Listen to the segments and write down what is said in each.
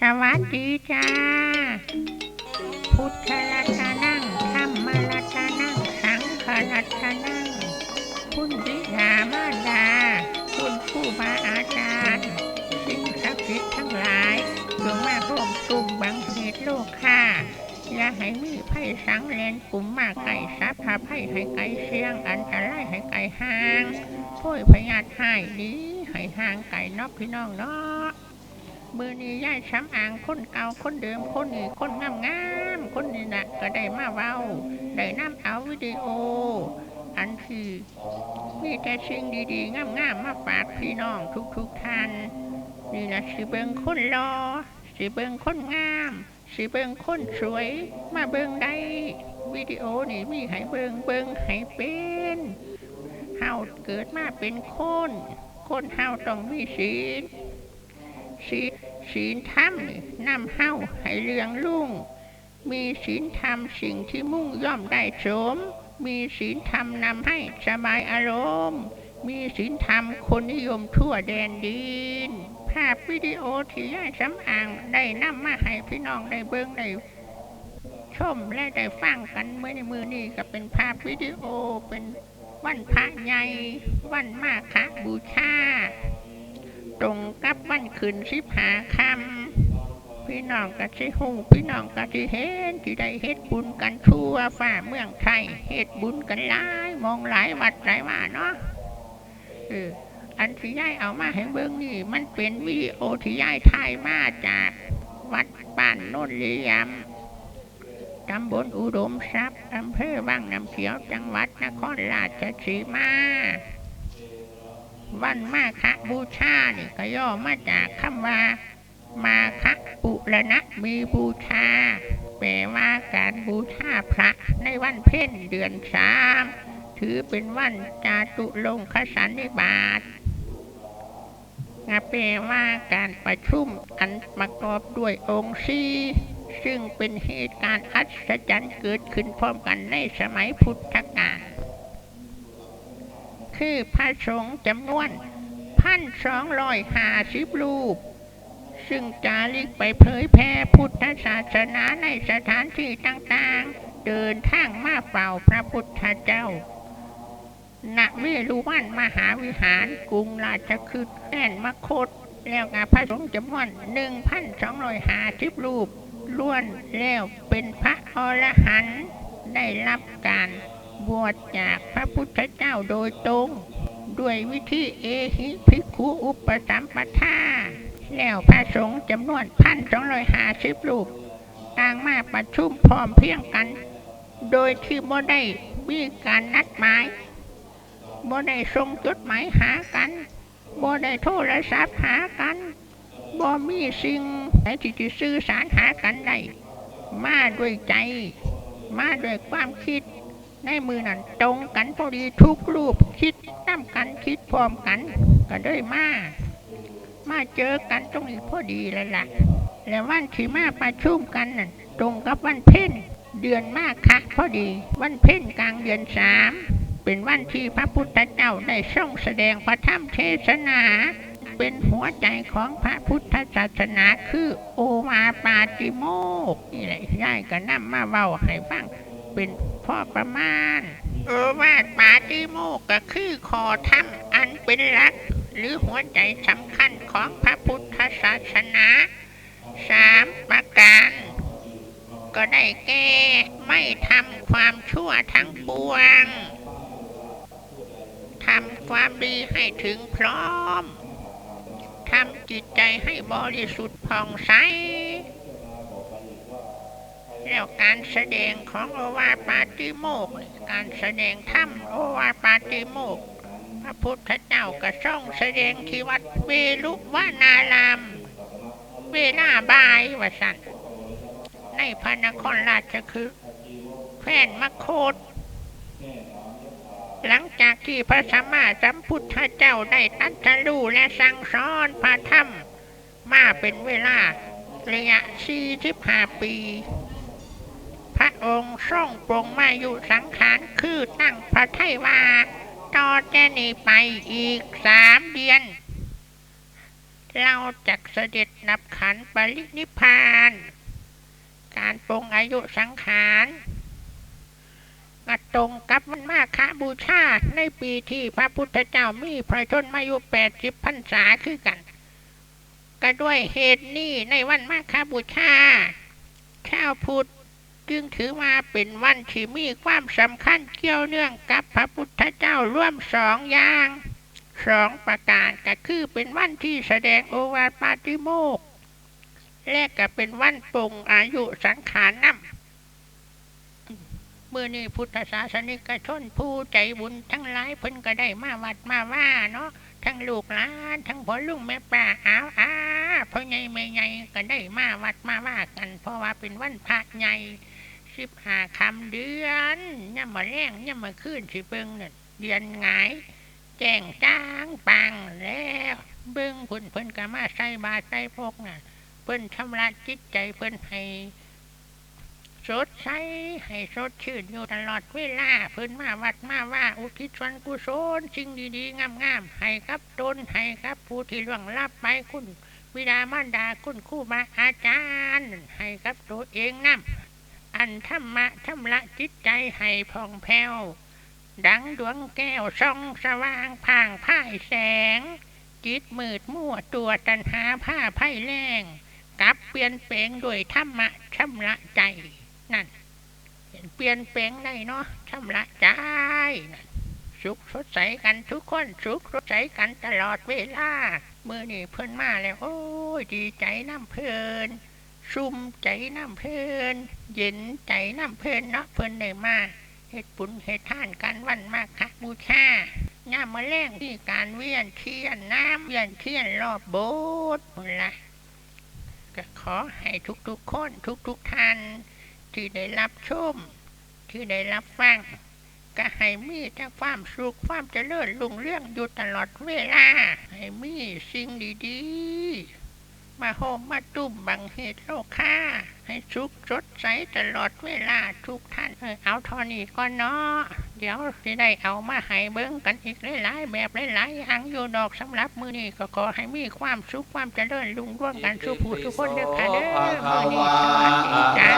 สวัสดีจ้า พุทธรัตนังธรรมรัตนังสังฆรัตนังคุณวิยามารดา คุณครูบาอาจารย์สิ่งศักดิ์สิทธิ์ทั้งหลายจงมาร่วมกลุ่มบังเหตุโลกค่ะอย่าให้มีไพ่สังเลนกลุ่มมากไก่ซับพาไพ่ให้ไก่เสียง อันตรายให้ไก่ห่างพ่อยพยาธิหายดีให้ห่างไก่นอกพี่น้องเนาะ มือนี้ย่ายช้ำอ่างคนเก่าคนเดิมคนนี้คนงามงามคนนี้นะก็ได้มาเว้า ได้นำเอาวิดีโอ อันที่มีแต่สิ่งดีๆงามๆมาฝากพี่น้องทุกๆท่านนี่นะสิเบิงคนรอสิเบิงคนงาม สิเบิงคนสวย มาเบิงได้วิดีโอนี่มีให้เบิงเบิงให้เป็นเฮาเกิดมาเป็นคน คนเฮาต้องมีศีล ศีลศีลธรรมนำเฮ้าให้เรืองรุ่ง มีศีลธรรมสิ่งที่มุ่งย่อมได้สม มีศีลธรรมนำให้สบายอารมณ์ มีศีลธรรมคนนิยมทั่วแดนดิน ภาพวิดีโอที่ย่าสำอางได้นำมาให้พี่น้องได้เบิ่งได้ชมและได้ฟังกันเมื่อในมือนี้ก็เป็นภาพวิดีโอเป็นวันพระใหญ่วันมาฆบูชา ตรงกับวันขึ้นสิบหาคำพี่น้องกะสิหูพี่น้องกะสิเห็นที่ได้เฮ็ดบุญกันทั่วฝ่าเมืองไทยเฮ็ดบุญกันหลายมองหลายวัดหลายว่าเนาะเอออันที่ยายเอามาให้เบิ่งนี่มันเป็นวิดีโอที่ยายถ่ายมาจากวัดบ้านโนนเลียมตำบลอุดมทรัพย์อำเภอวังน้ำเขียวจังหวัดนครราชสีมา วันมาฆบูชานี่ก็ย่อมาจากคำว่า มาฆปุรณะมีบูชาแปลว่าการบูชาพระในวันเพ็ญเดือนสามถือเป็นวันจาตุลงคสันนิบาตแปลว่าการประชุมอันประกอบด้วยองค์สี่ซึ่งเป็นเหตุการณ์อัศจรรย์เกิดขึ้นพร้อมกันในสมัยพุทธกาล คือพระสงฆ์จำนวนพันสองร้อยห้าสิบรูป ซึ่งจาริกไปเผยแพร่พุทธศาสนาในสถานที่ต่างๆ เดินทางมาเฝ้าพระพุทธเจ้า ณ เวรุวันมหาวิหารกรุงราชคฤห์แอนมคต แล้วกับพระสงฆ์จำนวนหนึ่งพันสองร้อยห้าสิบรูปล้วนแล้วเป็นพระอรหันต์ได้รับการ บวชจากพระพุทธเจ้าโดยตรง ด้วยวิธีเอหิภิกขุอุปสัมปทา แล้วพระสงฆ์จำนวนพันสองร้อยห้าสิบรูปต่างมาประชุมพร้อมเพียงกัน โดยที่บ่ได้มีการนัดหมายบ่ได้ส่งจดหมายหากันบ่ได้โทรศัพท์หากันบ่มีสิ่งไหนที่จะสื่อสารหากันได้มาด้วยใจ มาด้วยความคิด ในมือนั้นตรงกันพอดีทุกรูปคิดน้ำกันคิดพร้อมกัน ก็ได้มา มาเจอกันตรงนี้พอดีแล้วล่ะ แล้ววันที่มาประชุมกันนั่นตรงกับวันเพ็ญเดือนมากค่ะพอดี วันเพ็ญกลางเดือนสามเป็นวันที่พระพุทธเจ้าได้ทรงแสดงพระธรรมเทศนา เป็นหัวใจของพระพุทธศาสนาคือโอวาปาติโมกข์นี่แหละยายก็นำมาเว้าให้ฟังเป็น พ่อประมาณ เออว่าปาติโมกก็คือคอธรรมอันเป็นหลัก หรือหัวใจสำคัญของพระพุทธศาสนาสามประการ ก็ได้แก่ไม่ทำความชั่วทั้งปวงทำความดีให้ถึงพร้อมทำจิตใจให้บริสุทธิ์ผ่องใส แล้วการแสดงของโอวาปาติโมกข์การแสดงธรรมโอวาปาติโมกข์พระพุทธเจ้าก็ทรงแสดงที่วัดเวลุวานาราม เวลาบายวสันในพระนครราชคือแคว้นมคตหลังจากที่พระสัมมาสัมพุทธเจ้าได้ตรัสรู้และสั่งสอนพระธรรมมาเป็นเวลาระยะ45ปีพระ องค์ทรงปรงมาอยู่สังขารคือตั้งพระไทยว่าต่อแต่นี้ไปอีกสามเดือน เราจักเสด็จนับขันปรินิพาน การปรงอายุสังขารก็ตรงกับวันมาฆบูชา ในปีที่พระพุทธเจ้ามีพระชนมายุแปดสิบพรรษาคือกัน ก็ด้วยเหตุนี้ในวันมาฆบูชา ชาวพุทธ จึงถือมาเป็นวันที่มีความสำคัญเกี่ยวเนื่องกับพระพุทธเจ้าร่วมสองอย่างสองประการก็คือเป็นวันที่แสดงโอวาทปาติโมกข์และก็เป็นวันปรงอายุสังขารนำเมื่อนี้พุทธศาสนิกชนผู้ใจบุญทั้งหลายเพิ่นก็ได้มาวัดมาว่าเนาะทั้งลูกหลานทั้งพ่อลุงแม่ป้าอ้าวอ้าพ่อใหญ่แม่ใหญ่ก็ได้มาวัดมาว่ากัน เพราะว่าเป็นวันพระใหญ่ สิบห้าคำเดือนย่ำมาแรงย่ำมาขึ้นสิเบิงเนี่ยเดือนหงแจ้งจ้างปังแล้วเบิ้งเพิ่นเพิ่นก็มาใส่บาใส่พกน่ะ เพิ่นชำระจิตใจเพิ่นให้สดใสให้สดชื่นอยู่ตลอดเวลาเพิ่นมาวัดมาว่าอุทิศส่วนกุศลสิ่งดีๆงามๆให้กับตนให้กับผู้ที่ล่วงลับไปคุณบิดามารดาคุณครูบาอาจารย์ ให้กับตัวเองนำ อันธรรมะชำระจิตใจให้ผ่องแผ้ว ดังดวงแก้วส่องสว่างพ่างพ่ายแสง จิตมืดมั่วตัวตันหาผ้าไพ่แรงกลับเปลี่ยนแปลงด้วยธรรมะชำระใจ นั่นเห็นเปลี่ยนแปลงได้เนาะชำระใจนั่นสุขสดใสกันทุกคนสุขสดใสกันตลอดเวลาเมื่อนี่เพิ่นมาแล้ว โอ้ยดีใจน้ำเพลิน ชุ่มใจน้ำเพลินเย็นใจน้ำเพลินเนาะเพลินได้มาเฮ็ดบุญเฮ็ดทานกันวันมากค่ะบูชาย่ามมาแรงที่การเวียนเทียนน้ำเวียนเทียนรอบโบสถ์พุ่นละก็ขอให้ทุกๆคนทุกๆท่านที่ได้รับชม ที่ได้รับฟัง ก็ให้มีแต่ความสุขความเจริญรุ่งเรื่องอยู่ตลอดเวลา ให้มีสิ่งดีๆ มาโฮมมาตุ้มบังเหตุโลกค่าให้สุขสดใสตลอดเวลาทุกท่าน เออเอาทอนี้ก่อนเนาะเดี๋ยวจะได้เอามาให้เบิ้งกันอีกหลายๆแบบหลายๆอย่างอยู่ดอกสำหรับมือนี้ก็ขอให้มีความสุขความเจริญรุ่งเร่วงกันสุขผู้ทุกคนเด้อค่ะเด้อภะคะมือนี้วาสวัสดีจ้า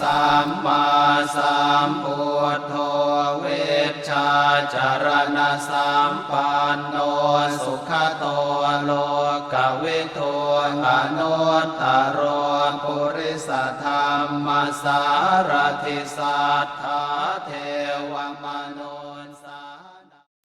สัมมาสัมพุทโธเวชชาจารณะสัมปันโนสุขโตโลกเวิโท อนุตตรปุริสธรรมสารทิสัทธาเท